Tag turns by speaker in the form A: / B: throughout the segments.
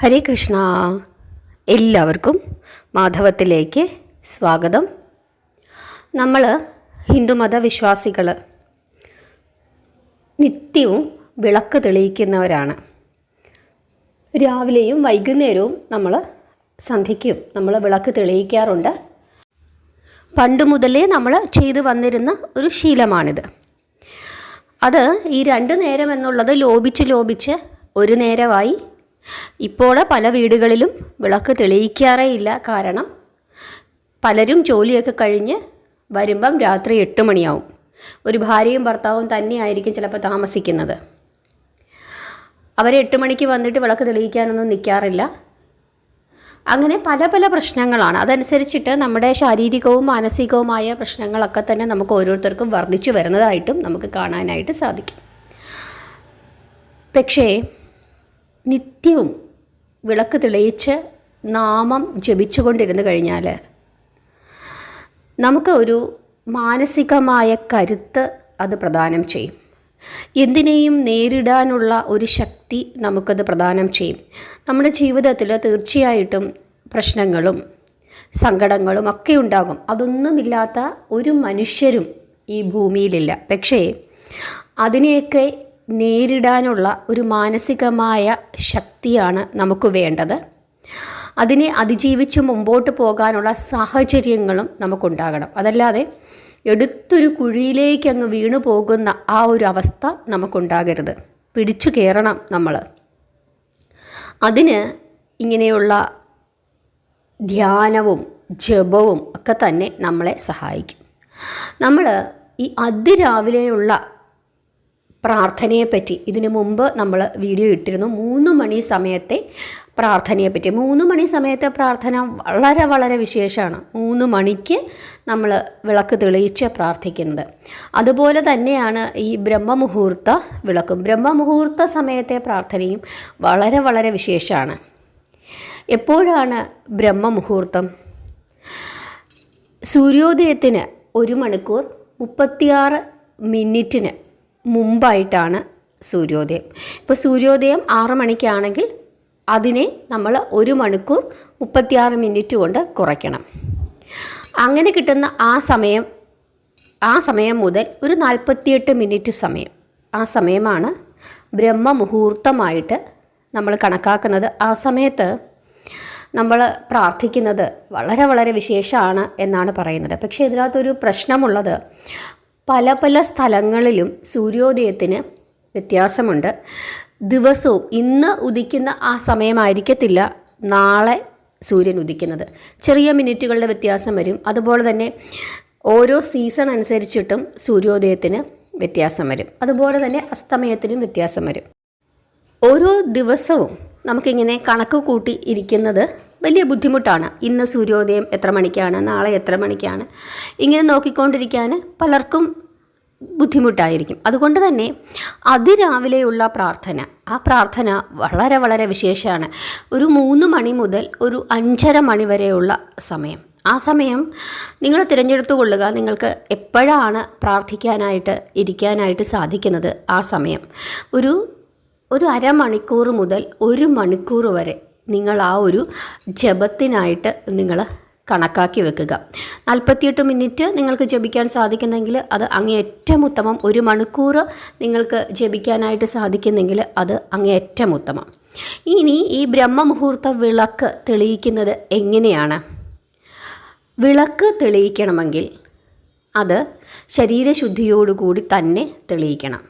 A: ഹരേ കൃഷ്ണ എല്ലാവർക്കും മാധവത്തിലേക്ക് സ്വാഗതം. നമ്മൾ ഹിന്ദുമത വിശ്വാസികൾ നിത്യവും വിളക്ക് തെളിയിക്കുന്നവരാണ്. രാവിലെയും വൈകുന്നേരവും നമ്മൾ സന്ധ്യയ്ക്കും നമ്മൾ വിളക്ക് തെളിയിക്കാറുണ്ട്. പണ്ട് മുതലേ നമ്മൾ ചെയ്തു വന്നിരുന്ന ഒരു ശീലമാണിത്. അത് ഈ രണ്ട് നേരം എന്നുള്ളത് ലോപിച്ച് ലോപിച്ച് ഒരു നേരമായി ഇപ്പോൾ പല വീടുകളിലും വിളക്ക് തെളിയിക്കാറേ ഇല്ല കാരണം പലരും ജോലിയൊക്കെ കഴിഞ്ഞ് വരുമ്പം രാത്രി എട്ട് മണിയാവും. ഒരു ഭാര്യയും ഭർത്താവും തന്നെയായിരിക്കും ചിലപ്പോൾ താമസിക്കുന്നത്. അവർ എട്ട് മണിക്ക് വന്നിട്ട് വിളക്ക് തെളിയിക്കാനൊന്നും നിൽക്കാറില്ല അങ്ങനെ പല പല പ്രശ്നങ്ങളാണ്. അതനുസരിച്ചിട്ട് നമ്മുടെ ശാരീരികവും മാനസികവുമായ പ്രശ്നങ്ങളൊക്കെ തന്നെ നമുക്ക് ഓരോരുത്തർക്കും വർദ്ധിച്ചു വരുന്നതായിട്ടും നമുക്ക് കാണാനായിട്ട് സാധിക്കും. പക്ഷേ നിത്യവും വിളക്ക് തെളിയിച്ച് നാമം ജപിച്ചുകൊണ്ടിരുന്നു കഴിഞ്ഞാൽ നമുക്ക് ഒരു മാനസികമായ കരുത്ത് അത് പ്രദാനം ചെയ്യും. എന്തിനേയും നേരിടാനുള്ള ഒരു ശക്തി നമുക്കത് പ്രദാനം ചെയ്യും. നമ്മുടെ ജീവിതത്തിൽ തീർച്ചയായിട്ടും പ്രശ്നങ്ങളും സങ്കടങ്ങളും ഒക്കെ ഉണ്ടാകും. അതൊന്നുമില്ലാത്ത ഒരു മനുഷ്യരും ഈ ഭൂമിയിലില്ല. പക്ഷേ അതിനെയൊക്കെ നേരിടാനുള്ള ഒരു മാനസികമായ ശക്തിയാണ് നമുക്ക് വേണ്ടത്. അതിനെ അതിജീവിച്ച് മുമ്പോട്ട് പോകാനുള്ള സാഹചര്യങ്ങളും നമുക്കുണ്ടാകണം. അതല്ലാതെ എടുത്തൊരു കുഴിയിലേക്ക് അങ്ങ് വീണു പോകുന്ന ആ ഒരു അവസ്ഥ നമുക്കുണ്ടാകരുത്. പിടിച്ചു കയറണം നമ്മൾ അതിന് ഇങ്ങനെയുള്ള ധ്യാനവും ജപവും ഒക്കെ തന്നെ നമ്മളെ സഹായിക്കും. നമ്മൾ ഈ അതിരാവിലെയുള്ള പ്രാർത്ഥനയെപ്പറ്റി. ഇതിനു മുമ്പ് നമ്മൾ വീഡിയോ ഇട്ടിരുന്നു. മൂന്ന് മണി സമയത്തെ പ്രാർത്ഥനയെപ്പറ്റി. മൂന്ന് മണി സമയത്തെ പ്രാർത്ഥന വളരെ വളരെ വിശേഷമാണ്. മൂന്ന് മണിക്ക് നമ്മൾ വിളക്ക് തെളിയിച്ച് പ്രാർത്ഥിക്കുന്നത്. അതുപോലെ തന്നെയാണ് ഈ ബ്രഹ്മമുഹൂർത്ത വിളക്കും. ബ്രഹ്മമുഹൂർത്ത സമയത്തെ പ്രാർത്ഥനയും വളരെ വളരെ വിശേഷമാണ്. എപ്പോഴാണ് ബ്രഹ്മമുഹൂർത്തം? സൂര്യോദയത്തിന് ഒരു മണിക്കൂർ മുപ്പത്തിയാറ് മിനിറ്റിന് മുമ്പായിട്ടാണ് സൂര്യോദയം. ഇപ്പോൾ സൂര്യോദയം ആറ് മണിക്കാണെങ്കിൽ അതിനെ നമ്മൾ ഒരു മണിക്കൂർ മുപ്പത്തിയാറ് മിനിറ്റ് കൊണ്ട് കുറയ്ക്കണം. അങ്ങനെ കിട്ടുന്ന ആ സമയം ആ സമയം മുതൽ ഒരു നാൽപ്പത്തിയെട്ട് മിനിറ്റ് സമയം. ആ സമയമാണ് ബ്രഹ്മമുഹൂർത്തമായിട്ട് നമ്മൾ കണക്കാക്കുന്നത്. ആ സമയത്ത് നമ്മൾ പ്രാർത്ഥിക്കുന്നത് വളരെ വളരെ വിശേഷമാണ് എന്നാണ് പറയുന്നത്. പക്ഷേ ഇതിനകത്തൊരു പ്രശ്നമുള്ളത്. പല പല സ്ഥലങ്ങളിലും സൂര്യോദയത്തിന് വ്യത്യാസമുണ്ട്. ദിവസവും ഇന്ന് ഉദിക്കുന്ന ആ സമയമായിരിക്കത്തില്ല നാളെ സൂര്യൻ ഉദിക്കുന്നത്. ചെറിയ മിനിറ്റുകളുടെ വ്യത്യാസം വരും. അതുപോലെ തന്നെ ഓരോ സീസൺ അനുസരിച്ചിട്ടും സൂര്യോദയത്തിന് വ്യത്യാസം വരും. അതുപോലെ തന്നെ അസ്തമയത്തിനും വ്യത്യാസം വരും. ഓരോ ദിവസവും നമുക്കിങ്ങനെ കണക്ക് കൂട്ടി ഇരിക്കുന്നത് വലിയ ബുദ്ധിമുട്ടാണ്. ഇന്ന് സൂര്യോദയം എത്ര മണിക്കാണ്? നാളെ എത്ര മണിക്കാണ്? ഇങ്ങനെ നോക്കിക്കൊണ്ടിരിക്കാൻ പലർക്കും ബുദ്ധിമുട്ടായിരിക്കും. അതുകൊണ്ട് തന്നെ അതിരാവിലെയുള്ള പ്രാർത്ഥന. ആ പ്രാർത്ഥന വളരെ വളരെ വിശേഷമാണ്. ഒരു മൂന്ന് മണി മുതൽ ഒരു അഞ്ചര മണി വരെയുള്ള സമയം. ആ സമയം നിങ്ങൾ തിരഞ്ഞെടുത്തു കൊള്ളുക നിങ്ങൾക്ക് എപ്പോഴാണ് പ്രാർത്ഥിക്കാനായിട്ട് ഇരിക്കാനായിട്ട് സാധിക്കുന്നത് ആ സമയം. ഒരു ഒരു അരമണിക്കൂർ മുതൽ ഒരു മണിക്കൂർ വരെ നിങ്ങൾ ആ ഒരു ജപത്തിനായിട്ട് നിങ്ങൾ കണക്കാക്കി വെക്കുക. നാൽപ്പത്തിയെട്ട് മിനിറ്റ് നിങ്ങൾക്ക് ജപിക്കാൻ സാധിക്കുന്നെങ്കിൽ അത് അങ്ങേയറ്റം ഉത്തമം. ഒരു മണിക്കൂർ നിങ്ങൾക്ക് ജപിക്കാനായിട്ട് സാധിക്കുന്നെങ്കിൽ അത് അങ്ങേയറ്റം ഉത്തമം. ഇനി ഈ ബ്രഹ്മമുഹൂർത്ത വിളക്ക് തെളിയിക്കുന്നത് എങ്ങനെയാണ്? വിളക്ക് തെളിയിക്കണമെങ്കിൽ അത് ശരീരശുദ്ധിയോടുകൂടി തന്നെ തെളിയിക്കണം.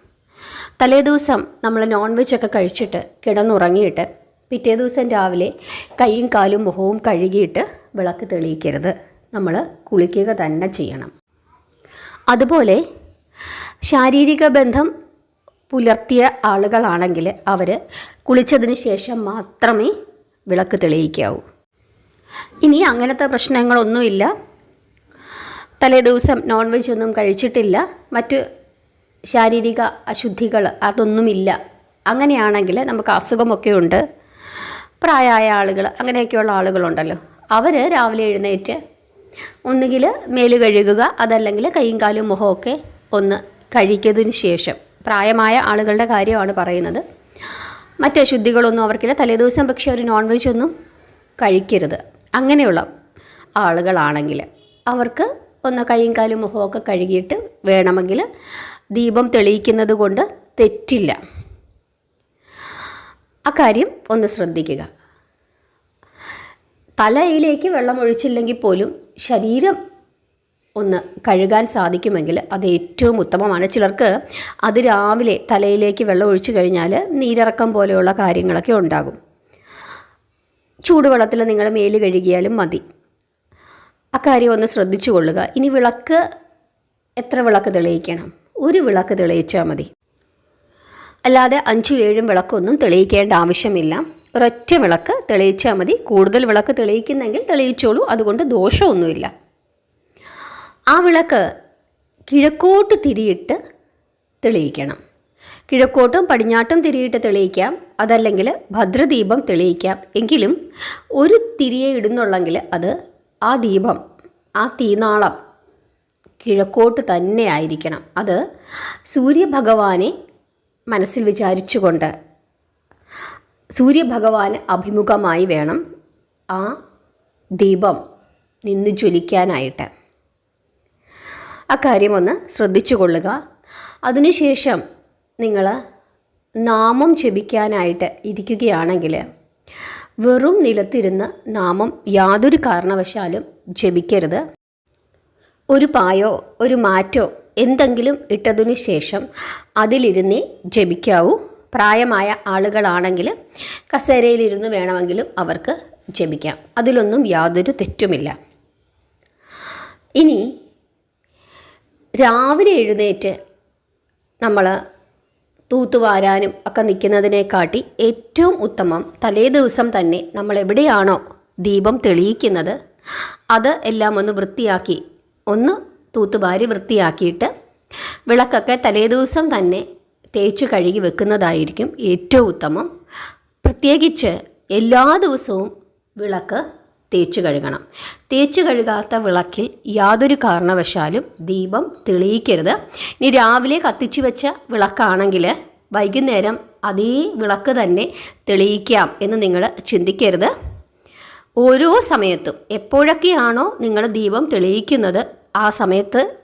A: തലേദിവസം നമ്മൾ നോൺ വെജ് ഒക്കെ കഴിച്ചിട്ട് കിടന്നുറങ്ങിയിട്ട് പിറ്റേ ദിവസം രാവിലെ കൈയും കാലും മുഖവും കഴുകിയിട്ട് വിളക്ക് തെളിയിക്കരുത്. നമ്മൾ കുളിക്കുക തന്നെ ചെയ്യണം. അതുപോലെ ശാരീരിക ബന്ധം പുലർത്തിയ ആളുകളാണെങ്കിൽ അവർ കുളിച്ചതിന് ശേഷം മാത്രമേ വിളക്ക് തെളിയിക്കാവൂ. ഇനി അങ്ങനത്തെ പ്രശ്നങ്ങളൊന്നുമില്ല. തലേ ദിവസം നോൺ വെജ് ഒന്നും കഴിച്ചിട്ടില്ല. മറ്റ് ശാരീരിക അശുദ്ധികൾ അതൊന്നുമില്ല. അങ്ങനെയാണെങ്കിൽ നമുക്ക് അസുഖമൊക്കെ ഉണ്ട്. പ്രായമായ ആളുകൾ അങ്ങനെയൊക്കെയുള്ള ആളുകളുണ്ടല്ലോ. അവർ രാവിലെ എഴുന്നേറ്റ് ഒന്നുകിൽ മേൽ കഴുകുക അതല്ലെങ്കിൽ കൈയും കാലും മുഖമൊക്കെ ഒന്ന് കഴിക്കതിന് ശേഷം. പ്രായമായ ആളുകളുടെ കാര്യമാണ് പറയുന്നത്. മറ്റ് അശുദ്ധികളൊന്നും അവർക്കില്ല. തലേദിവസം പക്ഷേ ഒരു നോൺ വെജ് ഒന്നും കഴിക്കരുത്. അങ്ങനെയുള്ള ആളുകളാണെങ്കിൽ അവർക്ക് ഒന്ന് കൈയും കാലും മുഖമൊക്കെ കഴുകിയിട്ട് വേണമെങ്കിൽ ദീപം തെളിയിക്കുന്നത് കൊണ്ട് തെറ്റില്ല. അക്കാര്യം ഒന്ന് ശ്രദ്ധിക്കുക. തലയിലേക്ക് വെള്ളം ഒഴിച്ചില്ലെങ്കിൽ പോലും ശരീരം ഒന്ന് കഴുകാൻ സാധിക്കുമെങ്കിൽ അത് ഏറ്റവും ഉത്തമമാണ്. ചിലർക്ക് അത് രാവിലെ തലയിലേക്ക് വെള്ളം ഒഴിച്ചു കഴിഞ്ഞാൽ നീരിറക്കം പോലെയുള്ള കാര്യങ്ങളൊക്കെ ഉണ്ടാകും. ചൂടുവെള്ളത്തിൽ നിങ്ങൾ മേൽ കഴുകിയാലും മതി. അക്കാര്യം ഒന്ന് ശ്രദ്ധിച്ചു കൊള്ളുക ഇനി വിളക്ക് എത്ര വിളക്ക് തെളിയിക്കണം? ഒരു വിളക്ക് തെളിയിച്ചാൽ മതി. അല്ലാതെ അഞ്ചും ഏഴും വിളക്കൊന്നും തെളിയിക്കേണ്ട ആവശ്യമില്ല. ഒരൊറ്റ വിളക്ക് തെളിയിച്ചാൽ മതി. കൂടുതൽ വിളക്ക് തെളിയിക്കുന്നെങ്കിൽ തെളിയിച്ചോളൂ. അതുകൊണ്ട് ദോഷമൊന്നുമില്ല. ആ വിളക്ക് കിഴക്കോട്ട് തിരിയിട്ട് തെളിയിക്കണം. കിഴക്കോട്ടും പടിഞ്ഞാട്ടും തിരിയിട്ട് തെളിയിക്കാം. അതല്ലെങ്കിൽ ഭദ്രദീപം തെളിയിക്കാം. എങ്കിലും ഒരു തിരിയെ ഇടുന്നുള്ളെങ്കിൽ അത് ആ ദീപം ആ തീനാളം കിഴക്കോട്ട് തന്നെ ആയിരിക്കണം. അത് സൂര്യഭഗവാനെ മനസ്സിൽ വിചാരിച്ചുകൊണ്ട് സൂര്യഭഗവാന് അഭിമുഖമായി വേണം ആ ദീപം നിന്ന് ജ്വലിക്കാനായിട്ട്. അക്കാര്യം ഒന്ന് ശ്രദ്ധിച്ചു കൊള്ളുക. അതിനുശേഷം നിങ്ങൾ നാമം ജപിക്കാനായിട്ട് ഇരിക്കുകയാണെങ്കിൽ വെറും നിലത്തിരുന്ന് നാമം യാതൊരു കാരണവശാലും ജപിക്കരുത്. ഒരു പായോ ഒരു മാറ്റോ എന്തെങ്കിലും ഇട്ടതിനു ശേഷം അതിലിരുന്നേ ജപിക്കാവൂ. പ്രായമായ ആളുകളാണെങ്കിൽ കസേരയിലിരുന്ന് വേണമെങ്കിലും അവർക്ക് ജപിക്കാം. അതിലൊന്നും യാതൊരു തെറ്റുമില്ല. ഇനി രാവിലെ എഴുന്നേറ്റ് നമ്മൾ തൂത്തുവാരാനും ഒക്കെ നിൽക്കുന്നതിനെക്കാട്ടി ഏറ്റവും ഉത്തമം തലേ ദിവസം തന്നെ നമ്മൾ എവിടെയാണോ ദീപം തെളിയിക്കുന്നത് അത് എല്ലാം ഒന്ന് വൃത്തിയാക്കി ഒന്ന് തൂത്തുവാരി വൃത്തിയാക്കിയിട്ട് വിളക്കൊക്കെ തലേദിവസം തന്നെ തേച്ച് കഴുകി വെക്കുന്നതായിരിക്കും ഏറ്റവും ഉത്തമം. പ്രത്യേകിച്ച് എല്ലാ ദിവസവും വിളക്ക് തേച്ച് കഴുകണം. തേച്ച് കഴുകാത്ത വിളക്കിൽ യാതൊരു കാരണവശാലും ദീപം തെളിയിക്കരുത്. ഇനി രാവിലെ കത്തിച്ചു വെച്ച വിളക്കാണെങ്കിൽ വൈകുന്നേരം അതേ വിളക്ക് തന്നെ തെളിയിക്കാം എന്ന് നിങ്ങൾ ചിന്തിക്കരുത്. ഓരോ സമയത്തും എപ്പോഴൊക്കെയാണോ നിങ്ങൾ ദീപം തെളിയിക്കുന്നത് ആ സമയത്ത്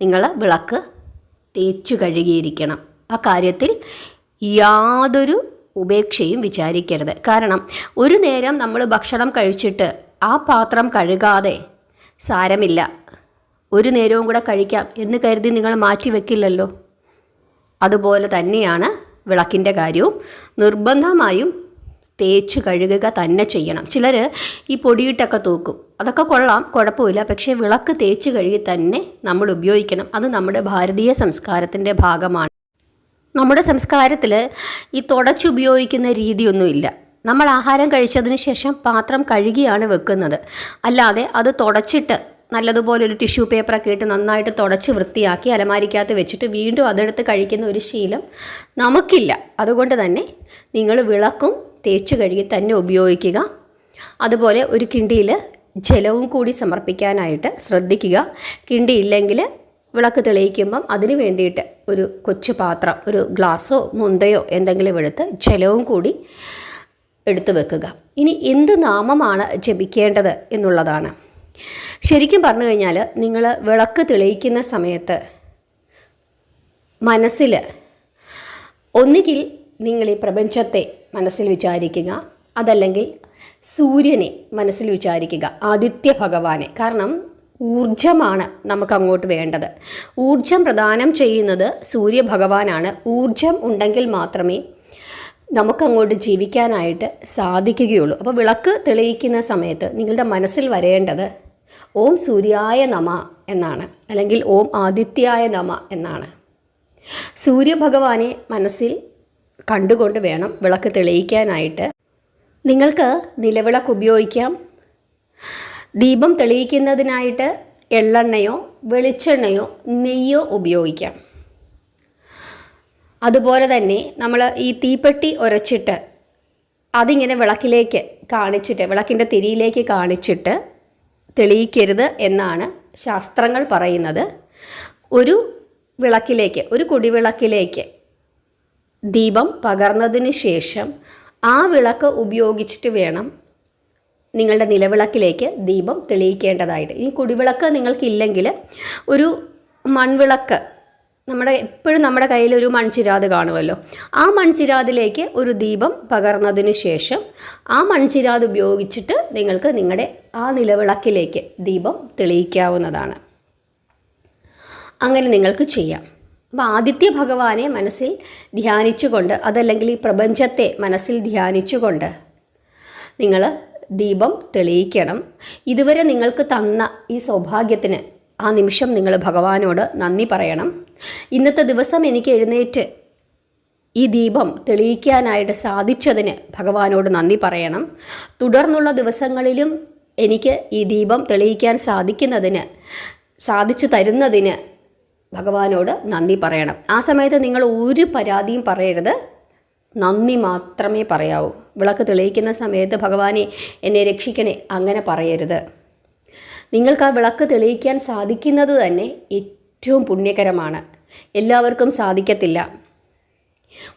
A: നിങ്ങൾ വിളക്ക് തേച്ചു കഴുകിയിരിക്കണം. ആ കാര്യത്തിൽ യാതൊരു ഉപേക്ഷയും വിചാരിക്കരുത്. കാരണം ഒരു നേരം നമ്മൾ ഭക്ഷണം കഴിച്ചിട്ട് ആ പാത്രം കഴുകാതെ സാരമില്ല. ഒരു നേരവും കൂടെ കഴിക്കാം എന്ന് കരുതി നിങ്ങൾ മാറ്റി വെക്കില്ലല്ലോ. അതുപോലെ തന്നെയാണ് വിളക്കിന്റെ കാര്യവും. നിർബന്ധമായും തേച്ച് കഴുകുക തന്നെ ചെയ്യണം. ചിലർ ഈ പൊടിയിട്ടൊക്കെ തൂക്കും. അതൊക്കെ കൊള്ളാം കുഴപ്പമില്ല. പക്ഷേ വിളക്ക് തേച്ച് കഴുകി തന്നെ നമ്മൾ ഉപയോഗിക്കണം. അത് നമ്മുടെ ഭാരതീയ സംസ്കാരത്തിന്റെ ഭാഗമാണ്. നമ്മുടെ സംസ്കാരത്തിൽ ഈ തുടച്ചുപയോഗിക്കുന്ന രീതിയൊന്നുമില്ല. നമ്മൾ ആഹാരം കഴിച്ചതിന് ശേഷം പാത്രം കഴുകിയാണ് വെക്കുന്നത്. അല്ലാതെ അത് തുടച്ചിട്ട് നല്ലതുപോലെ ഒരു ടിഷ്യൂ പേപ്പറൊക്കെ ഇട്ട് നന്നായിട്ട് തുടച്ച് വൃത്തിയാക്കി അലമാരിക്കകത്ത് വെച്ചിട്ട് വീണ്ടും അതെടുത്ത് കഴിക്കുന്ന ഒരു ശീലം നമുക്കില്ല. അതുകൊണ്ട് തന്നെ നിങ്ങൾ വിളക്കും തേച്ച് കഴുകി തന്നെ ഉപയോഗിക്കുക. അതുപോലെ ഒരു കിണ്ടിയിൽ ജലവും കൂടി സമർപ്പിക്കാനായിട്ട് ശ്രദ്ധിക്കുക. കിണ്ടിയില്ലെങ്കിൽ വിളക്ക് തെളിയിക്കുമ്പം അതിന് വേണ്ടിയിട്ട് ഒരു കൊച്ചു പാത്രം ഒരു ഗ്ലാസ്സോ മുന്തയോ എന്തെങ്കിലും എടുത്ത് ജലവും കൂടി എടുത്തു വെക്കുക. ഇനി എന്ത് നാമമാണ് ജപിക്കേണ്ടത് എന്നുള്ളതാണ്. ശരിക്കും പറഞ്ഞു കഴിഞ്ഞാൽ നിങ്ങൾ വിളക്ക് തെളിയിക്കുന്ന സമയത്ത് മനസ്സിൽ ഒന്നുകിൽ നിങ്ങൾ ഈ പ്രപഞ്ചത്തെ മനസ്സിൽ വിചാരിക്കുക അതല്ലെങ്കിൽ സൂര്യനെ മനസ്സിൽ വിചാരിക്കുക ആദിത്യ ഭഗവാനെ. കാരണം ഊർജമാണ് നമുക്ക് അങ്ങോട്ട് വേണ്ടത്. ഊർജം പ്രദാനം ചെയ്യുന്നത് സൂര്യഭഗവാനാണ്. ഊർജം ഉണ്ടെങ്കിൽ മാത്രമേ നമുക്കങ്ങോട്ട് ജീവിക്കാനായിട്ട് സാധിക്കുകയുള്ളൂ. അപ്പോൾ വിളക്ക് തെളിയിക്കുന്ന സമയത്ത് നിങ്ങളുടെ മനസ്സിൽ വരേണ്ടത് ഓം സൂര്യായ നമ എന്നാണ്. അല്ലെങ്കിൽ ഓം ആദിത്യായ നമ എന്നാണ്. സൂര്യഭഗവാനെ മനസ്സിൽ കണ്ടുകൊണ്ട് വേണം വിളക്ക് തെളിയിക്കാനായിട്ട് നിങ്ങൾക്ക് നിലവിളക്ക് ഉപയോഗിക്കാം. ദീപം തെളിയിക്കുന്നതിനായിട്ട് എള്ളെണ്ണയോ വെളിച്ചെണ്ണയോ നെയ്യോ ഉപയോഗിക്കാം. അതുപോലെ തന്നെ നമ്മൾ ഈ തീപ്പെട്ടി ഉരച്ചിട്ട് അതിങ്ങനെ വിളക്കിലേക്ക് കാണിച്ചിട്ട് വിളക്കിന്റെ തിരിയിലേക്ക് കാണിച്ചിട്ട് തെളിയിക്കരുത് എന്നാണ് ശാസ്ത്രങ്ങൾ പറയുന്നത്. ഒരു വിളക്കിലേക്ക് ഒരു കുടിവിളക്കിലേക്ക് ദീപം പകർന്നതിന് ശേഷം ആ വിളക്ക് ഉപയോഗിച്ചിട്ട് വേണം നിങ്ങളുടെ നിലവിളക്കിലേക്ക് ദീപം തെളിയിക്കേണ്ടതായിട്ട്. ഇനി കുടിവിളക്ക് നിങ്ങൾക്കില്ലെങ്കിൽ ഒരു മൺവിളക്ക് നമ്മുടെ എപ്പോഴും നമ്മുടെ കയ്യിൽ ഒരു മൺചിരാത് കാണുമല്ലോ. ആ മൺചിരാതിലേക്ക് ഒരു ദീപം പകർന്നതിന് ശേഷം ആ മൺചിരാത് ഉപയോഗിച്ചിട്ട് നിങ്ങൾക്ക് നിങ്ങളുടെ ആ നിലവിളക്കിലേക്ക് ദീപം തെളിയിക്കാവുന്നതാണ്. അങ്ങനെ നിങ്ങൾക്ക് ചെയ്യാം. അപ്പോൾ ആദിത്യ ഭഗവാനെ മനസ്സിൽ ധ്യാനിച്ചുകൊണ്ട് അതല്ലെങ്കിൽ ഈ പ്രപഞ്ചത്തെ മനസ്സിൽ ധ്യാനിച്ചുകൊണ്ട് നിങ്ങൾ ദീപം തെളിയിക്കണം. ഇതുവരെ നിങ്ങൾക്ക് തന്ന ഈ സൗഭാഗ്യത്തിന് ആ നിമിഷം നിങ്ങൾ ഭഗവാനോട് നന്ദി പറയണം. ഇന്നത്തെ ദിവസം എനിക്ക് എഴുന്നേറ്റ് ഈ ദീപം തെളിയിക്കാനായിട്ട് സാധിച്ചതിന് ഭഗവാനോട് നന്ദി പറയണം. തുടർന്നുള്ള ദിവസങ്ങളിലും എനിക്ക് ഈ ദീപം തെളിയിക്കാൻ സാധിക്കുന്നതിന് സാധിച്ചു തരുന്നതിന് ഭഗവാനോട് നന്ദി പറയണം. ആ സമയത്ത് നിങ്ങൾ ഒരു പരാതിയും പറയരുത്. നന്ദി മാത്രമേ പറയാവൂ. വിളക്ക് തെളിയിക്കുന്ന സമയത്ത് ഭഗവാനെ എന്നെ രക്ഷിക്കണേ അങ്ങനെ പറയരുത്. നിങ്ങൾക്ക് ആ വിളക്ക് തെളിയിക്കാൻ സാധിക്കുന്നത് തന്നെ ഏറ്റവും പുണ്യകരമാണ്. എല്ലാവർക്കും സാധിക്കത്തില്ല.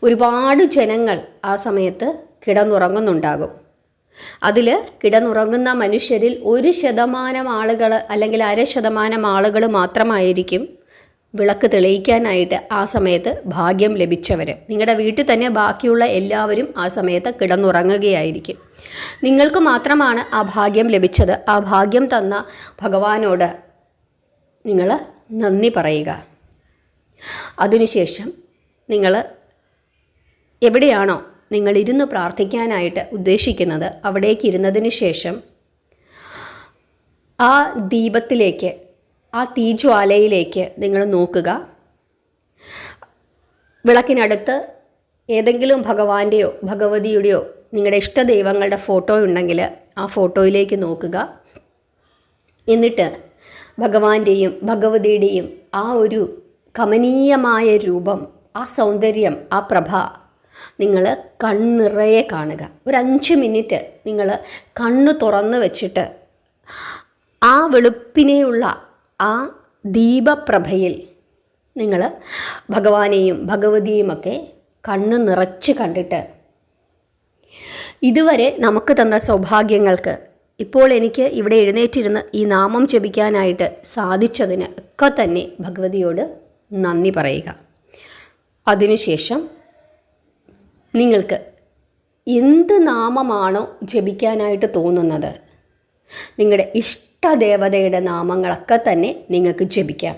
A: ഒരുപാട് ജനങ്ങൾ ആ സമയത്ത് കിടന്നുറങ്ങുന്നുണ്ടാകും. അതിൽ കിടന്നുറങ്ങുന്ന മനുഷ്യരിൽ ഒരു ശതമാനം ആളുകൾ അല്ലെങ്കിൽ അര ശതമാനം ആളുകൾ മാത്രമായിരിക്കും വിളക്ക് തെളിയിക്കാനായിട്ട് ആ സമയത്ത് ഭാഗ്യം ലഭിച്ചവർ നിങ്ങളുടെ വീട്ടിൽ തന്നെ ബാക്കിയുള്ള എല്ലാവരും ആ സമയത്ത് കിടന്നുറങ്ങുകയായിരിക്കും. നിങ്ങൾക്ക് മാത്രമാണ് ആ ഭാഗ്യം ലഭിച്ചത്. ആ ഭാഗ്യം തന്ന ഭഗവാനോട് നിങ്ങൾ നന്ദി പറയുക. അതിനുശേഷം നിങ്ങൾ എവിടെയാണോ നിങ്ങൾ ഇരുന്ന് പ്രാർത്ഥിക്കാനായിട്ട് ഉദ്ദേശിക്കുന്നത് അവിടേക്ക് ഇരുന്നതിന് ശേഷം ആ ദീപത്തിലേക്ക് ആ തീജ്വാലയിലേക്ക് നിങ്ങൾ നോക്കുക. വിളക്കിനടുത്ത് ഏതെങ്കിലും ഭഗവാന്റെയോ ഭഗവതിയുടെയോ നിങ്ങളുടെ ഇഷ്ടദൈവങ്ങളുടെ ഫോട്ടോ ഉണ്ടെങ്കിൽ ആ ഫോട്ടോയിലേക്ക് നോക്കുക. എന്നിട്ട് ഭഗവാന്റെയും ഭഗവതിയുടെയും ആ ഒരു കമനീയമായ രൂപം ആ സൗന്ദര്യം ആ പ്രഭ നിങ്ങൾ കണ്ണിറയെ കാണുക. ഒരു അഞ്ച് മിനിറ്റ് നിങ്ങൾ കണ്ണ് തുറന്ന് വെച്ചിട്ട് ആ വെളുപ്പിനെയുള്ള ആ ദീപപ്രഭയിൽ നിങ്ങൾ ഭഗവാനെയും ഭഗവതിയുമൊക്കെ കണ്ണ് നിറച്ച് കണ്ടിട്ട് ഇതുവരെ നമുക്ക് തന്ന സൗഭാഗ്യങ്ങൾക്ക് ഇപ്പോൾ എനിക്ക് ഇവിടെ എഴുന്നേറ്റിരുന്ന് ഈ നാമം ജപിക്കാനായിട്ട് സാധിച്ചതിന് ഒക്കെ തന്നെ ഭഗവതിയോട് നന്ദി പറയുക. അതിനുശേഷം നിങ്ങൾക്ക് എന്ത് നാമമാണോ ജപിക്കാനായിട്ട് തോന്നുന്നത് നിങ്ങളുടെ ഇഷ്ടദേവതയുടെ നാമങ്ങളൊക്കെ തന്നെ നിങ്ങൾക്ക് ജപിക്കാം.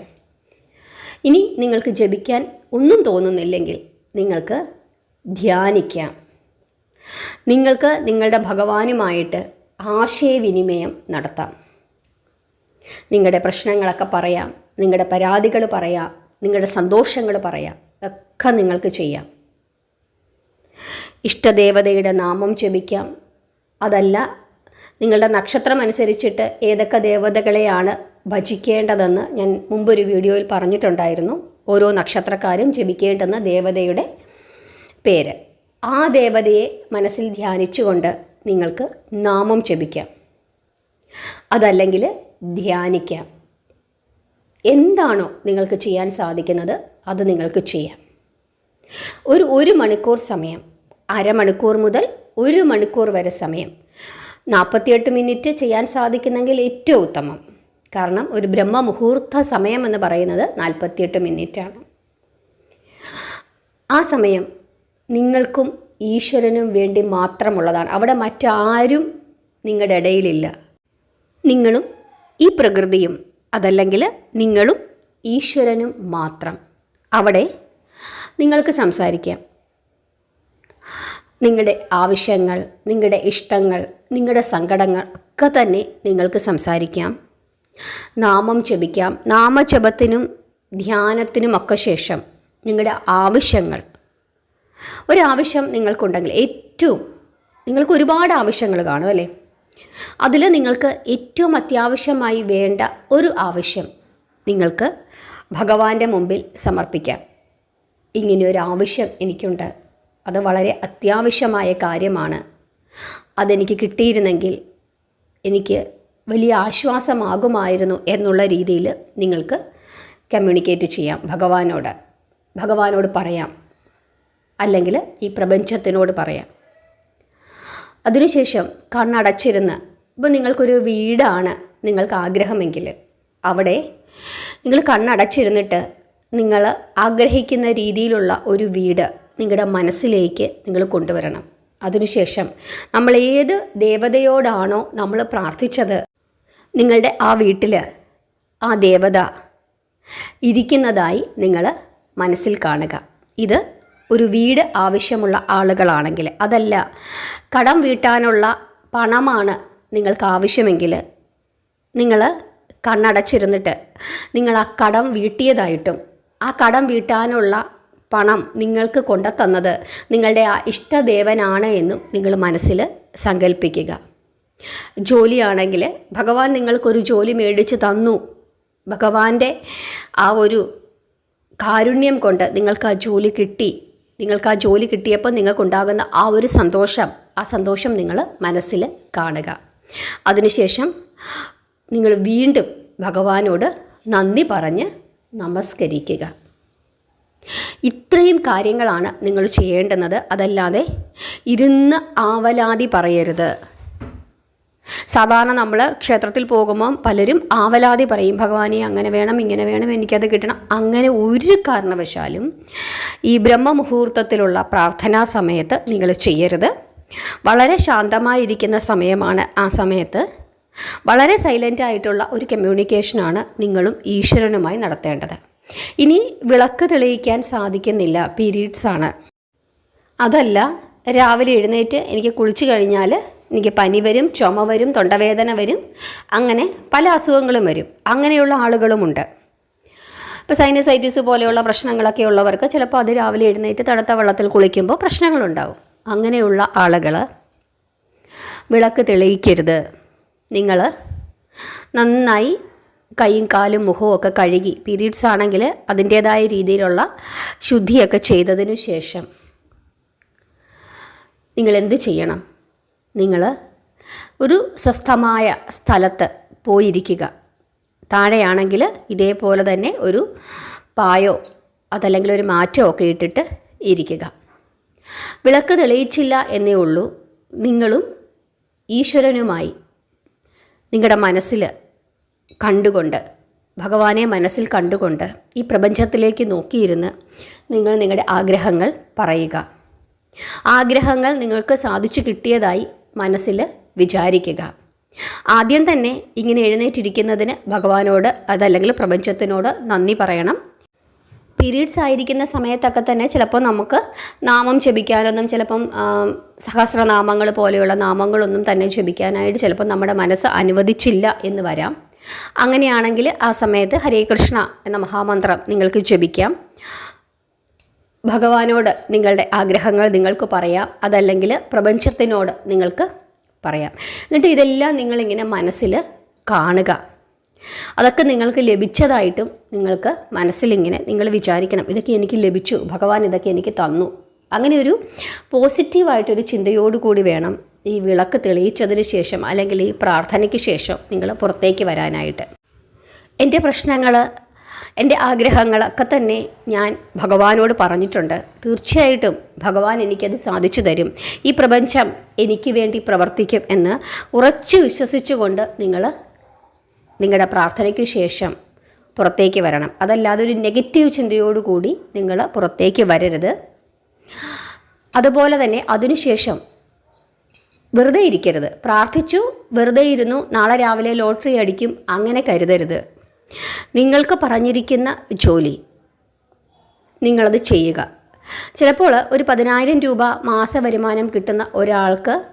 A: ഇനി നിങ്ങൾക്ക് ജപിക്കാൻ ഒന്നും തോന്നുന്നില്ലെങ്കിൽ നിങ്ങൾക്ക് ധ്യാനിക്കാം. നിങ്ങൾക്ക് നിങ്ങളുടെ ഭഗവാനുമായിട്ട് ആശയവിനിമയം നടത്താം. നിങ്ങളുടെ പ്രശ്നങ്ങളൊക്കെ പറയാം നിങ്ങളുടെ പരാതികൾ പറയാം നിങ്ങളുടെ സന്തോഷങ്ങൾ പറയാം ഒക്കെ നിങ്ങൾക്ക് ചെയ്യാം. ഇഷ്ടദേവതയുടെ നാമം ജപിക്കാം. അതല്ല നിങ്ങളുടെ നക്ഷത്രം അനുസരിച്ചിട്ട് ഏതൊക്കെ ദേവതകളെയാണ് ഭജിക്കേണ്ടതെന്ന് ഞാൻ മുമ്പൊരു വീഡിയോയിൽ പറഞ്ഞിട്ടുണ്ടായിരുന്നു. ഓരോ നക്ഷത്രക്കാരും ജപിക്കേണ്ടുന്ന ദേവതയുടെ പേര്. ആ ദേവതയെ മനസ്സിൽ ധ്യാനിച്ചുകൊണ്ട് നിങ്ങൾക്ക് നാമം ജപിക്കാം. അതല്ലെങ്കിൽ ധ്യാനിക്കാം. എന്താണോ നിങ്ങൾക്ക് ചെയ്യാൻ സാധിക്കുന്നത് അത് നിങ്ങൾക്ക് ചെയ്യാം. ഒരു ഒരു മണിക്കൂർ സമയം അരമണിക്കൂർ മുതൽ ഒരു മണിക്കൂർ വരെ സമയം. നാൽപ്പത്തിയെട്ട് മിനിറ്റ് ചെയ്യാൻ സാധിക്കുന്നെങ്കിൽ ഏറ്റവും ഉത്തമം. കാരണം ഒരു ബ്രഹ്മമുഹൂർത്ത സമയം എന്ന് പറയുന്നത് നാൽപ്പത്തിയെട്ട് മിനിറ്റാണ്. ആ സമയം നിങ്ങൾക്കും ഈശ്വരനും വേണ്ടി മാത്രമുള്ളതാണ്. അവിടെ മറ്റാരും നിങ്ങളുടെ ഇടയിലില്ല. നിങ്ങളും ഈ പ്രകൃതിയും അതല്ലെങ്കിൽ നിങ്ങളും ഈശ്വരനും മാത്രം. അവിടെ നിങ്ങൾക്ക് സംസാരിക്കാം. നിങ്ങളുടെ ആവശ്യങ്ങൾ നിങ്ങളുടെ ഇഷ്ടങ്ങൾ നിങ്ങളുടെ സങ്കടങ്ങൾ ഒക്കെ തന്നെ നിങ്ങൾക്ക് സംസാരിക്കാം. നാമം ജപിക്കാം. നാമജപത്തിനും ധ്യാനത്തിനുമൊക്കെ ശേഷം നിങ്ങളുടെ ആവശ്യങ്ങൾ. ഒരാവശ്യം നിങ്ങൾക്കുണ്ടെങ്കിൽ ഏറ്റവും നിങ്ങൾക്ക് ഒരുപാട് ആവശ്യങ്ങൾ കാണും അല്ലേ? അതിൽ നിങ്ങൾക്ക് ഏറ്റവും അത്യാവശ്യമായി വേണ്ട ഒരു ആവശ്യം നിങ്ങൾക്ക് ഭഗവാന്റെ മുമ്പിൽ സമർപ്പിക്കാം. ഇങ്ങനെ ഒരു ആവശ്യം എനിക്കുണ്ട്. അത് വളരെ അത്യാവശ്യമായ കാര്യമാണ്. അതെനിക്ക് കിട്ടിയിരുന്നെങ്കിൽ എനിക്ക് വലിയ ആശ്വാസമാകുമായിരുന്നു എന്നുള്ള രീതിയിൽ നിങ്ങൾക്ക് കമ്മ്യൂണിക്കേറ്റ് ചെയ്യാം ഭഗവാനോട്. ഭഗവാനോട് പറയാം. അല്ലെങ്കിൽ ഈ പ്രപഞ്ചത്തിനോട് പറയാം. അതിനുശേഷം കണ്ണടച്ചിരുന്ന് ഇപ്പോൾ നിങ്ങൾക്കൊരു വീടാണ് നിങ്ങൾക്ക് ആഗ്രഹമെങ്കിൽ അവിടെ നിങ്ങൾ കണ്ണടച്ചിരുന്നിട്ട് നിങ്ങൾ ആഗ്രഹിക്കുന്ന രീതിയിലുള്ള ഒരു വീട് നിങ്ങളുടെ മനസ്സിലേക്ക് നിങ്ങൾ കൊണ്ടുവരണം. അതിനുശേഷം നമ്മൾ ഏത് ദേവതയോടാണോ നമ്മൾ പ്രാർത്ഥിച്ചത്? നിങ്ങളുടെ ആ വീട്ടിൽ ആ ദേവത ഇരിക്കുന്നതായി നിങ്ങൾ മനസ്സിൽ കാണുക. ഇത് ഒരു വീട് ആവശ്യമുള്ള ആളുകളാണെങ്കിൽ അതല്ല കടം വീട്ടാനുള്ള പണമാണ് നിങ്ങൾക്ക് ആവശ്യമെങ്കിൽ നിങ്ങൾ കണ്ണടച്ചിരുന്നിട്ട് നിങ്ങൾ ആ കടം വീട്ടിയതായിട്ടും ആ കടം വീട്ടാനുള്ള പണം നിങ്ങൾക്ക് കൊണ്ടുതന്നത് നിങ്ങളുടെ ആ ഇഷ്ടദേവനാണ് എന്നും നിങ്ങൾ മനസ്സിൽ സങ്കല്പിക്കുക ജോലിയാണെങ്കിൽ ഭഗവാൻ നിങ്ങൾക്കൊരു ജോലി മേടിച്ച് തന്നു. ഭഗവാന്റെ ആ ഒരു കാരുണ്യം കൊണ്ട് നിങ്ങൾക്ക് ആ ജോലി കിട്ടി. നിങ്ങൾക്ക് ആ ജോലി കിട്ടിയപ്പോൾ നിങ്ങൾക്കുണ്ടാകുന്ന ആ ഒരു സന്തോഷം ആ സന്തോഷം നിങ്ങൾ മനസ്സിൽ കാണുക. അതിനുശേഷം നിങ്ങൾ വീണ്ടും ഭഗവാനോട് നന്ദി പറഞ്ഞ് നമസ്കരിക്കുക. ഇത്രയും കാര്യങ്ങളാണ് നിങ്ങൾ ചെയ്യേണ്ടുന്നത്. അതല്ലാതെ ഇരുന്ന് ആവലാതി പറയരുത്. സാധാരണ നമ്മൾ ക്ഷേത്രത്തിൽ പോകുമ്പോൾ പലരും ആവലാതി പറയും. ഭഗവാനെ അങ്ങനെ വേണം ഇങ്ങനെ വേണം എനിക്കത് കിട്ടണം. അങ്ങനെ ഒരു കാരണവശാലും ഈ ബ്രഹ്മമുഹൂർത്തത്തിലുള്ള പ്രാർത്ഥനാ സമയത്ത് നിങ്ങൾ ചെയ്യരുത്. വളരെ ശാന്തമായിരിക്കുന്ന സമയമാണ് ആ സമയത്ത്. വളരെ സൈലന്റ് ആയിട്ടുള്ള ഒരു കമ്മ്യൂണിക്കേഷനാണ് നിങ്ങളും ഈശ്വരനുമായി നടത്തേണ്ടത്. ഇനി വിളക്ക് തെളിയിക്കാൻ സാധിക്കുന്നില്ല പീരീഡ്സ് ആണ് അതല്ല രാവിലെ എഴുന്നേറ്റ് എനിക്ക് കുളിച്ചു കഴിഞ്ഞാൽ എനിക്ക് പനി വരും ചുമ വരും തൊണ്ടവേദന വരും അങ്ങനെ പല അസുഖങ്ങളും വരും. അങ്ങനെയുള്ള ആളുകളുമുണ്ട്. ഇപ്പോൾ സൈനസൈറ്റിസ് പോലെയുള്ള പ്രശ്നങ്ങളൊക്കെ ഉള്ളവർക്ക് ചിലപ്പോൾ അത് രാവിലെ എഴുന്നേറ്റ് തണുത്ത വെള്ളത്തിൽ കുളിക്കുമ്പോൾ പ്രശ്നങ്ങളുണ്ടാവും. അങ്ങനെയുള്ള ആളുകൾ വിളക്ക് തെളിയിക്കരുത്. നിങ്ങൾ നന്നായി കൈയും കാലും മുഖവും ഒക്കെ കഴുകി പീരീഡ്സ് ആണെങ്കിൽ അതിന്റേതായ രീതിയിലുള്ള ശുദ്ധിയൊക്കെ ചെയ്തതിനു ശേഷം നിങ്ങൾ എന്ത് ചെയ്യണം? നിങ്ങൾ ഒരു സ്വസ്ഥമായ സ്ഥലത്ത് പോയിരിക്കുക. താഴെയാണെങ്കിൽ ഇതേപോലെ തന്നെ ഒരു പായോ അതല്ലെങ്കിൽ ഒരു മാറ്റോ ഒക്കെ ഇട്ടിട്ട് ഇരിക്കുക. വിളക്ക് തെളിയിച്ചില്ല എന്നേ ഉള്ളൂ. നിങ്ങളും ഈശ്വരനുമായി നിങ്ങളുടെ മനസ്സിൽ കണ്ടുകൊണ്ട് ഭഗവാനെ മനസ്സിൽ കണ്ടുകൊണ്ട് ഈ പ്രപഞ്ചത്തിലേക്ക് നോക്കിയിരുന്ന് നിങ്ങൾ നിങ്ങളുടെ ആഗ്രഹങ്ങൾ പറയുക. ആഗ്രഹങ്ങൾ നിങ്ങൾക്ക് സാധിച്ചു കിട്ടിയതായി മനസ്സിൽ വിചാരിക്കുക. ആദ്യം തന്നെ ഇങ്ങനെ എഴുന്നേറ്റിരിക്കുന്നതിന് ഭഗവാനോട് അതല്ലെങ്കിൽ പ്രപഞ്ചത്തിനോട് നന്ദി പറയണം. പീരീഡ്സ് ആയിരിക്കുന്ന സമയത്തൊക്കെ തന്നെ ചിലപ്പോൾ നമുക്ക് നാമം ജപിക്കാനൊന്നും ചിലപ്പം സഹസ്രനാമങ്ങൾ പോലെയുള്ള നാമങ്ങളൊന്നും തന്നെ ജപിക്കാനായിട്ട് ചിലപ്പോൾ നമ്മുടെ മനസ്സ് അനുവദിച്ചില്ല എന്ന് വരാം. അങ്ങനെയാണെങ്കിൽ ആ സമയത്ത് ഹരേ കൃഷ്ണ എന്ന മഹാമന്ത്രം നിങ്ങൾക്ക് ജപിക്കാം. ഭഗവാനോട് നിങ്ങളുടെ ആഗ്രഹങ്ങൾ നിങ്ങൾക്ക് പറയാം. അതല്ലെങ്കിൽ പ്രപഞ്ചത്തിനോട് നിങ്ങൾക്ക് പറയാം. എന്നിട്ട് ഇതെല്ലാം നിങ്ങളിങ്ങനെ മനസ്സിൽ കാണുക. അതൊക്കെ നിങ്ങൾക്ക് ലഭിച്ചതായിട്ടും നിങ്ങൾക്ക് മനസ്സിലിങ്ങനെ നിങ്ങൾ വിചാരിക്കണം ഇതൊക്കെ എനിക്ക് ലഭിച്ചു ഭഗവാൻ ഇതൊക്കെ എനിക്ക് തന്നു. അങ്ങനെ ഒരു പോസിറ്റീവായിട്ടൊരു ചിന്തയോടുകൂടി വേണം ഈ വിളക്ക് തെളിയിച്ചതിന് ശേഷം അല്ലെങ്കിൽ ഈ പ്രാർത്ഥനയ്ക്ക് ശേഷം നിങ്ങൾ പുറത്തേക്ക് വരാനായിട്ട്. എന്റെ പ്രശ്നങ്ങൾ എന്റെ ആഗ്രഹങ്ങളൊക്കെ തന്നെ ഞാൻ ഭഗവാനോട് പറഞ്ഞിട്ടുണ്ട്. തീർച്ചയായിട്ടും ഭഗവാൻ എനിക്കത് സാധിച്ചു തരും. ഈ പ്രപഞ്ചം എനിക്ക് വേണ്ടി പ്രവർത്തിക്കും എന്ന് ഉറച്ചു വിശ്വസിച്ചുകൊണ്ട് നിങ്ങൾ നിങ്ങളുടെ പ്രാർത്ഥനയ്ക്ക് ശേഷം പുറത്തേക്ക് വരണം. അതല്ലാതെ ഒരു നെഗറ്റീവ് ചിന്തയോടുകൂടി നിങ്ങൾ പുറത്തേക്ക് വരരുത്. അതുപോലെ തന്നെ അതിനുശേഷം വെറുതെ ഇരിക്കരുത്. പ്രാർത്ഥിച്ചു വെറുതെ ഇരുന്നു നാളെ രാവിലെ ലോട്ടറി അടിക്കും അങ്ങനെ കരുതരുത്. നിങ്ങൾക്ക് പറഞ്ഞിരിക്കുന്ന ജോലി നിങ്ങളത് ചെയ്യുക. ചിലപ്പോൾ ഒരു പതിനായിരം രൂപ മാസ വരുമാനം കിട്ടുന്ന ഒരാൾക്ക്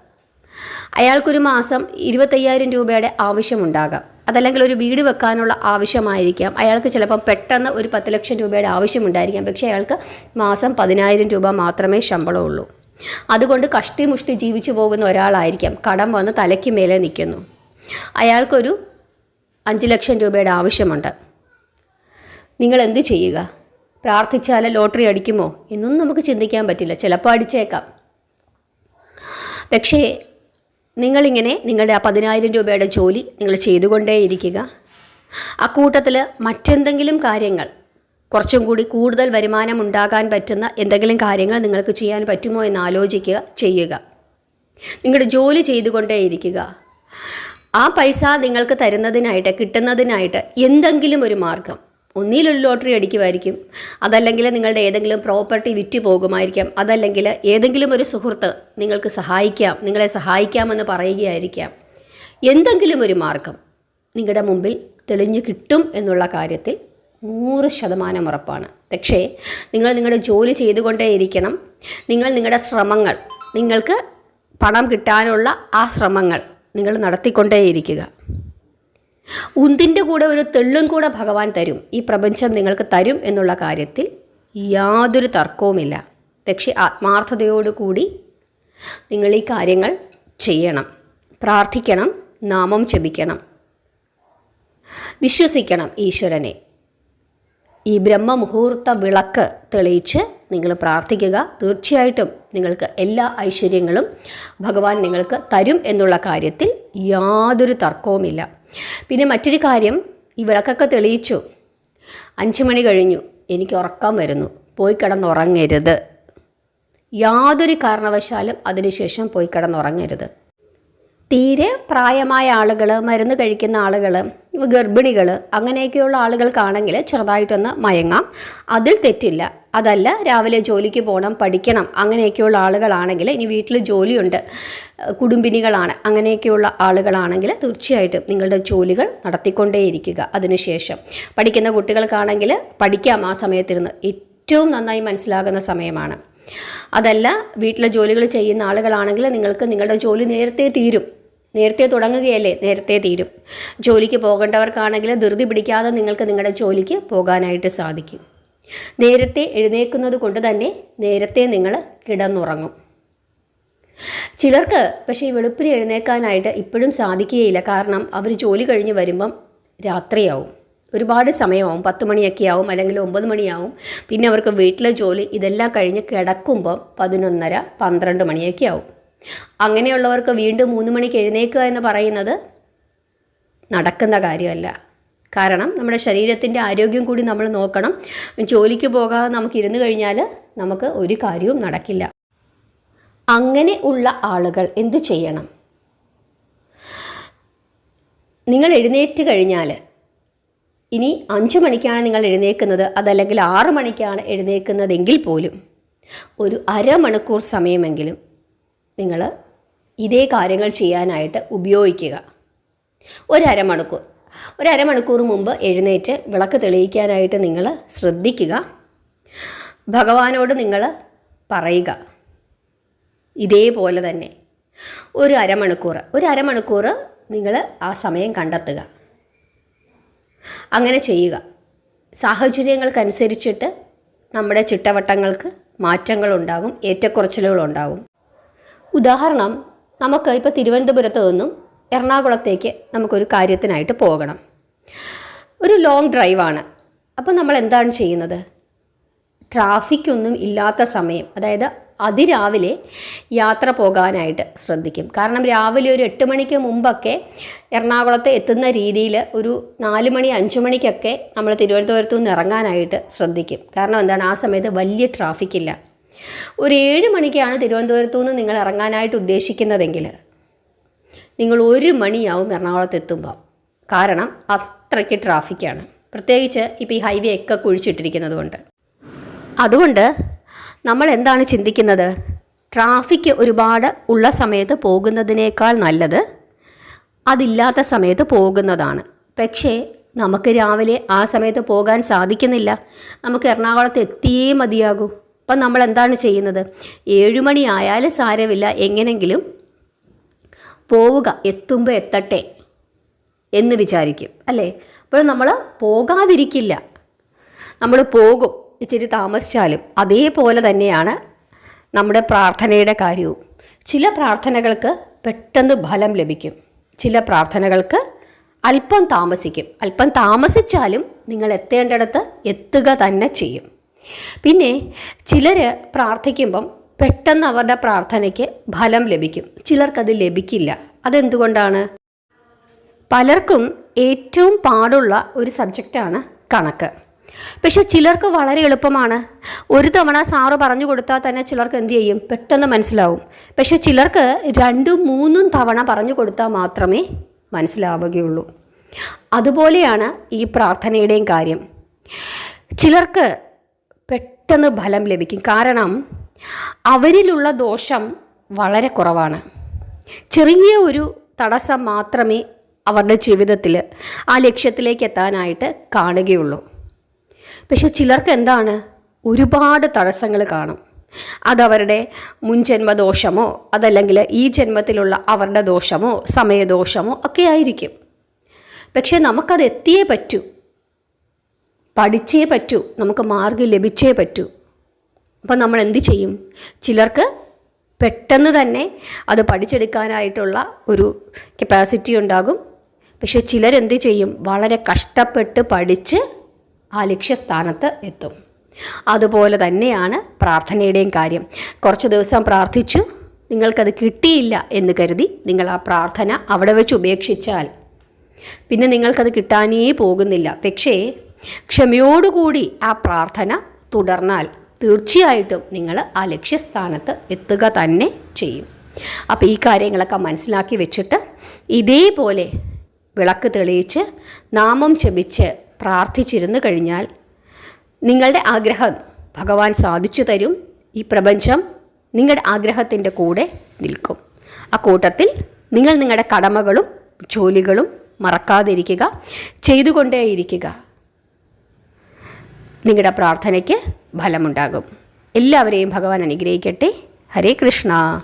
A: അയാൾക്കൊരു മാസം ഇരുപത്തയ്യായിരം രൂപയുടെ ആവശ്യമുണ്ടാകാം. അതല്ലെങ്കിൽ ഒരു വീട് വെക്കാനുള്ള ആവശ്യമായിരിക്കാം. അയാൾക്ക് ചിലപ്പം പെട്ടെന്ന് ഒരു പത്ത് ലക്ഷം രൂപയുടെ ആവശ്യമുണ്ടായിരിക്കാം. പക്ഷേ അയാൾക്ക് മാസം പതിനായിരം രൂപ മാത്രമേ ശമ്പളമുള്ളൂ. അതുകൊണ്ട് കഷ്ടിമുഷ്ടി ജീവിച്ചു പോകുന്ന ഒരാളായിരിക്കാം. കടം വന്ന് തലയ്ക്ക് മേലെ നിൽക്കുന്നു. അയാൾക്കൊരു അഞ്ച് ലക്ഷം രൂപയുടെ ആവശ്യമുണ്ട്. നിങ്ങൾ എന്ത് ചെയ്യുക? പ്രാർത്ഥിച്ചാൽ ലോട്ടറി അടിക്കുമോ? എന്നൊന്നും നമുക്ക് ചിന്തിക്കാൻ പറ്റില്ല. ചിലപ്പോൾ അടിച്ചേക്കാം. പക്ഷേ നിങ്ങളിങ്ങനെ നിങ്ങളുടെ ആ പതിനായിരം രൂപയുടെ ജോലി നിങ്ങൾ ചെയ്തുകൊണ്ടേയിരിക്കുക. അക്കൂട്ടത്തിൽ മറ്റെന്തെങ്കിലും കാര്യങ്ങൾ കുറച്ചും കൂടി കൂടുതൽ വരുമാനം ഉണ്ടാകാൻ പറ്റുന്ന എന്തെങ്കിലും കാര്യങ്ങൾ നിങ്ങൾക്ക് ചെയ്യാൻ പറ്റുമോ എന്ന് ആലോചിക്കുക ചെയ്യുക. നിങ്ങളുടെ ജോലി ചെയ്തുകൊണ്ടേയിരിക്കുക. ആ പൈസ നിങ്ങൾക്ക് തരുന്നതിനായിട്ട് കിട്ടുന്നതിനായിട്ട് എന്തെങ്കിലും ഒരു മാർഗം. ഒന്നിലൊരു ലോട്ടറി അടിക്കുമായിരിക്കും. അതല്ലെങ്കിൽ നിങ്ങളുടെ ഏതെങ്കിലും പ്രോപ്പർട്ടി വിറ്റ് പോകുമായിരിക്കാം. അതല്ലെങ്കിൽ ഏതെങ്കിലും ഒരു സുഹൃത്ത് നിങ്ങൾക്ക് സഹായിക്കാം നിങ്ങളെ സഹായിക്കാമെന്ന് പറയുകയായിരിക്കാം. എന്തെങ്കിലും ഒരു മാർഗം നിങ്ങളുടെ മുമ്പിൽ തെളിഞ്ഞു കിട്ടും എന്നുള്ള കാര്യത്തിൽ നൂറ് ശതമാനം ഉറപ്പാണ്. പക്ഷേ നിങ്ങൾ നിങ്ങളുടെ ജോലി ചെയ്തുകൊണ്ടേയിരിക്കണം. നിങ്ങൾ നിങ്ങളുടെ ശ്രമങ്ങൾ നിങ്ങൾക്ക് പണം കിട്ടാനുള്ള ആ ശ്രമങ്ങൾ നിങ്ങൾ നടത്തിക്കൊണ്ടേയിരിക്കുക. ഉന്തിന്റെ കൂടെ ഒരു തെള്ളും കൂടെ ഭഗവാൻ തരും. ഈ പ്രപഞ്ചം നിങ്ങൾക്ക് തരും എന്നുള്ള കാര്യത്തിൽ യാതൊരു തർക്കവുമില്ല. പക്ഷേ ആത്മാർത്ഥതയോടുകൂടി നിങ്ങൾ ഈ കാര്യങ്ങൾ ചെയ്യണം. പ്രാർത്ഥിക്കണം നാമം ജപിക്കണം. വിശ്വസിക്കണം ഈശ്വരനെ. ഈ ബ്രഹ്മമുഹൂർത്ത വിളക്ക് തെളിയിച്ച് നിങ്ങൾ പ്രാർത്ഥിക്കുക. തീർച്ചയായിട്ടും നിങ്ങൾക്ക് എല്ലാ ഐശ്വര്യങ്ങളും ഭഗവാൻ നിങ്ങൾക്ക് തരും എന്നുള്ള കാര്യത്തിൽ യാതൊരു തർക്കവുമില്ല. പിന്നെ മറ്റൊരു കാര്യം ഈ വിളക്കൊക്കെ തെളിയിച്ചു. അഞ്ച് മണി കഴിഞ്ഞു. എനിക്ക് ഉറക്കം വരുന്നു. പോയി കിടന്നുറങ്ങരുത്. യാതൊരു കാരണവശാലും അതിനുശേഷം പോയി കിടന്നുറങ്ങരുത്. തീരെ പ്രായമായ ആളുകൾ മരുന്ന് കഴിക്കുന്ന ആളുകൾ ഗർഭിണികൾ അങ്ങനെയൊക്കെയുള്ള ആളുകൾക്കാണെങ്കിൽ ചെറുതായിട്ടൊന്ന് മയങ്ങാം. അതിൽ തെറ്റില്ല. അതല്ല രാവിലെ ജോലിക്ക് പോകണം പഠിക്കണം അങ്ങനെയൊക്കെയുള്ള ആളുകളാണെങ്കിൽ ഇനി വീട്ടിൽ ജോലിയുണ്ട് കുടുംബിനികളാണ് അങ്ങനെയൊക്കെയുള്ള ആളുകളാണെങ്കിൽ തീർച്ചയായിട്ടും നിങ്ങളുടെ ജോലികൾ നടത്തിക്കൊണ്ടേയിരിക്കുക അതിനുശേഷം. പഠിക്കുന്ന കുട്ടികൾക്കാണെങ്കിൽ പഠിക്കാം ആ സമയത്തിരുന്ന്. ഏറ്റവും നന്നായി മനസ്സിലാകുന്ന സമയമാണ്. അതല്ല വീട്ടിലെ ജോലികൾ ചെയ്യുന്ന ആളുകളാണെങ്കിൽ നിങ്ങൾക്ക് നിങ്ങളുടെ ജോലി നേരത്തെ തീരും. നേരത്തെ തുടങ്ങുകയല്ലേ? നേരത്തെ തീരും. ജോലിക്ക് പോകേണ്ടവർക്കാണെങ്കിൽ ധൃതി പിടിക്കാതെ നിങ്ങൾക്ക് നിങ്ങളുടെ ജോലിക്ക് പോകാനായിട്ട് സാധിക്കും. നേരത്തെ എഴുന്നേക്കുന്നത് കൊണ്ട് തന്നെ നേരത്തെ നിങ്ങൾ കിടന്നുറങ്ങും. ചിലർക്ക് പക്ഷേ ഈ വെളുപ്പിന് എഴുന്നേൽക്കാനായിട്ട് ഇപ്പോഴും സാധിക്കുകയില്ല. കാരണം അവർ ജോലി കഴിഞ്ഞ് വരുമ്പം രാത്രിയാവും. ഒരുപാട് സമയമാവും. പത്ത് മണിയൊക്കെ ആവും അല്ലെങ്കിൽ ഒമ്പത് മണിയാവും. പിന്നെ അവർക്ക് വീട്ടിലെ ജോലി ഇതെല്ലാം കഴിഞ്ഞ് കിടക്കുമ്പം പതിനൊന്നര പന്ത്രണ്ട് മണിയൊക്കെ ആവും. അങ്ങനെയുള്ളവർക്ക് വീണ്ടും മൂന്ന് മണിക്ക് എഴുന്നേൽക്കുക എന്ന് പറയുന്നത് നടക്കുന്ന കാര്യമല്ല. കാരണം നമ്മുടെ ശരീരത്തിന്റെ ആരോഗ്യം കൂടി നമ്മൾ നോക്കണം. ജോലിക്ക് പോകാതെ നമുക്ക് ഇരുന്ന് കഴിഞ്ഞാൽ നമുക്ക് ഒരു കാര്യവും നടക്കില്ല. അങ്ങനെ ഉള്ള ആളുകൾ എന്തു ചെയ്യണം? നിങ്ങൾ എഴുന്നേറ്റ് കഴിഞ്ഞാൽ ഇനി അഞ്ച് മണിക്കാണ് നിങ്ങൾ എഴുന്നേൽക്കുന്നത്. അതല്ലെങ്കിൽ ആറ് മണിക്കാണ് എഴുന്നേൽക്കുന്നതെങ്കിൽ പോലും ഒരു അരമണിക്കൂർ സമയമെങ്കിലും നിങ്ങൾ ഇതേ കാര്യങ്ങൾ ചെയ്യാനായിട്ട് ഉപയോഗിക്കുക. ഒരമണിക്കൂർ ഒരമണിക്കൂർ മുമ്പ് എഴുന്നേറ്റ് വിളക്ക് തെളിയിക്കാനായിട്ട് നിങ്ങൾ ശ്രദ്ധിക്കുക. ഭഗവാനോട് നിങ്ങൾ പറയുക. ഇതേപോലെ തന്നെ ഒരു അരമണിക്കൂർ. ഒരു അരമണിക്കൂർ നിങ്ങൾ ആ സമയം കണ്ടെത്തുക. അങ്ങനെ ചെയ്യുക. സാഹചര്യങ്ങൾക്കനുസരിച്ചിട്ട് നമ്മുടെ ചിട്ടവട്ടങ്ങൾക്ക് മാറ്റങ്ങളുണ്ടാകും ഏറ്റക്കുറച്ചിലുകളുണ്ടാകും. ഉദാഹരണം നമുക്ക് ഇപ്പോൾ തിരുവനന്തപുരത്ത് നിന്നും എറണാകുളത്തേക്ക് നമുക്കൊരു കാര്യത്തിനായിട്ട് പോകണം. ഒരു ലോങ് ഡ്രൈവാണ് അപ്പോൾ നമ്മൾ എന്താണ് ചെയ്യുന്നത്? ട്രാഫിക് ഒന്നും ഇല്ലാത്ത സമയം അതായത് അതിരാവിലെ യാത്ര പോകാനായിട്ട് ശ്രദ്ധിക്കും. കാരണം രാവിലെ ഒരു എട്ട് മണിക്ക് മുമ്പൊക്കെ എറണാകുളത്ത് എത്തുന്ന രീതിയിൽ ഒരു നാല് മണി അഞ്ച് മണിക്കൊക്കെ നമ്മൾ തിരുവനന്തപുരത്തു നിന്ന് ഇറങ്ങാനായിട്ട് ശ്രദ്ധിക്കും. കാരണം എന്താണ്? ആ സമയത്ത് വലിയ ട്രാഫിക് ഇല്ല. ഒരു ഏഴ് മണിക്കാണ് തിരുവനന്തപുരത്തു നിന്ന് നിങ്ങൾ ഇറങ്ങാനായിട്ട് ഉദ്ദേശിക്കുന്നതെങ്കിൽ നിങ്ങൾ ഒരു മണിയാവും എറണാകുളത്ത് എത്തുമ്പോൾ കാരണം അത്രയ്ക്ക് ട്രാഫിക്കാണ്. പ്രത്യേകിച്ച് ഇപ്പോൾ ഈ ഹൈവേ ഒക്കെ കുഴിച്ചിട്ടിരിക്കുന്നത് കൊണ്ട്. അതുകൊണ്ട് നമ്മൾ എന്താണ് ചിന്തിക്കുന്നത്? ട്രാഫിക് ഒരുപാട് ഉള്ള സമയത്ത് പോകുന്നതിനേക്കാൾ നല്ലത് അതില്ലാത്ത സമയത്ത് പോകുന്നതാണ്. പക്ഷേ നമുക്ക് രാവിലെ ആ സമയത്ത് പോകാൻ സാധിക്കുന്നില്ല. നമുക്ക് എറണാകുളത്ത് എത്തിയേ മതിയാകൂ. അപ്പം നമ്മൾ എന്താണ് ചെയ്യുന്നത്? ഏഴുമണി ആയാലും സാരമില്ല. എങ്ങനെങ്കിലും പോവുക. എത്തുമ്പോൾ എത്തട്ടെ എന്ന് വിചാരിക്കും. അല്ലേ? അപ്പോൾ നമ്മൾ പോകാതിരിക്കില്ല. നമ്മൾ പോകും. ഇച്ചിരി താമസിച്ചാലും. അതേപോലെ തന്നെയാണ് നമ്മുടെ പ്രാർത്ഥനയുടെ കാര്യവും. ചില പ്രാർത്ഥനകൾക്ക് പെട്ടെന്ന് ഫലം ലഭിക്കും. ചില പ്രാർത്ഥനകൾക്ക് അല്പം താമസിക്കും. അല്പം താമസിച്ചാലും നിങ്ങൾ എത്തേണ്ടിടത്ത് എത്തുക തന്നെ ചെയ്യും. പിന്നെ ചിലർ പ്രാർത്ഥിക്കുമ്പം പെട്ടെന്ന് അവരുടെ പ്രാർത്ഥനയ്ക്ക് ഫലം ലഭിക്കും. ചിലർക്കത് ലഭിക്കില്ല. അതെന്തുകൊണ്ടാണ്? പലർക്കും ഏറ്റവും പാടുള്ള ഒരു സബ്ജക്റ്റാണ് കണക്ക്. പക്ഷെ ചിലർക്ക് വളരെ എളുപ്പമാണ്. ഒരു തവണ സാറ് പറഞ്ഞു കൊടുത്താൽ തന്നെ ചിലർക്ക് എന്തു ചെയ്യും? പെട്ടെന്ന് മനസ്സിലാവും. പക്ഷെ ചിലർക്ക് രണ്ടും മൂന്നും തവണ പറഞ്ഞു കൊടുത്താൽ മാത്രമേ മനസ്സിലാവുകയുള്ളൂ. അതുപോലെയാണ് ഈ പ്രാർത്ഥനയുടെയും കാര്യം. ചിലർക്ക് പെട്ടെന്ന് ഫലം ലഭിക്കും. കാരണം അവരിലുള്ള ദോഷം വളരെ കുറവാണ്. ചെറിയ ഒരു തടസ്സം മാത്രമേ അവരുടെ ജീവിതത്തിൽ ആ ലക്ഷ്യത്തിലേക്ക് എത്താനായിട്ട് കാണുകയുള്ളൂ. പക്ഷെ ചിലർക്ക് എന്താണ്? ഒരുപാട് തടസ്സങ്ങൾ കാണും. അതവരുടെ മുൻജന്മ ദോഷമോ അതല്ലെങ്കിൽ ഈ ജന്മത്തിലുള്ള അവരുടെ ദോഷമോ സമയദോഷമോ ഒക്കെ ആയിരിക്കും. പക്ഷെ നമുക്കത് എത്തിയേ പറ്റൂ. പഠിച്ചേ പറ്റൂ നമുക്ക് മാർഗം ലഭിച്ചേ പറ്റൂ. അപ്പം നമ്മൾ എന്ത് ചെയ്യും? ചിലർക്ക് പെട്ടെന്ന് തന്നെ അത് പഠിച്ചെടുക്കാനായിട്ടുള്ള ഒരു കപ്പാസിറ്റി ഉണ്ടാകും. പക്ഷെ ചിലരെന്ത് ചെയ്യും? വളരെ കഷ്ടപ്പെട്ട് പഠിച്ച് ആ ലക്ഷ്യസ്ഥാനത്ത് എത്തും. അതുപോലെ തന്നെയാണ് പ്രാർത്ഥനയുടെയും കാര്യം. കുറച്ച് ദിവസം പ്രാർത്ഥിച്ചു നിങ്ങൾക്കത് കിട്ടിയില്ല എന്ന് കരുതി നിങ്ങൾ ആ പ്രാർത്ഥന അവിടെ വെച്ച് ഉപേക്ഷിച്ചാൽ പിന്നെ നിങ്ങൾക്കത് കിട്ടാനേ പോകുന്നില്ല. പക്ഷേ ക്ഷമയോടുകൂടി ആ പ്രാർത്ഥന തുടർന്നാൽ തീർച്ചയായിട്ടും നിങ്ങൾ ആ ലക്ഷ്യസ്ഥാനത്ത് എത്തുക തന്നെ ചെയ്യും. അപ്പോൾ ഈ കാര്യങ്ങളൊക്കെ മനസ്സിലാക്കി വെച്ചിട്ട് ഇതേപോലെ വിളക്ക് തെളിയിച്ച് നാമം ചെപിച്ച് പ്രാർത്ഥിച്ചിരുന്നു കഴിഞ്ഞാൽ നിങ്ങളുടെ ആഗ്രഹം ഭഗവാൻ സാധിച്ചു തരും. ഈ പ്രപഞ്ചം നിങ്ങളുടെ ആഗ്രഹത്തിന്റെ കൂടെ നിൽക്കും. ആ കൂട്ടത്തിൽ നിങ്ങൾ നിങ്ങളുടെ കടമകളും ജോലികളും മറക്കാതിരിക്കുക ചെയ്തുകൊണ്ടേയിരിക്കുക. നിങ്ങളുടെ പ്രാർത്ഥനയ്ക്ക് ഫലമുണ്ടാകും. എല്ലാവരെയും ഭഗവാൻ അനുഗ്രഹിക്കട്ടെ. ഹരേ കൃഷ്ണ.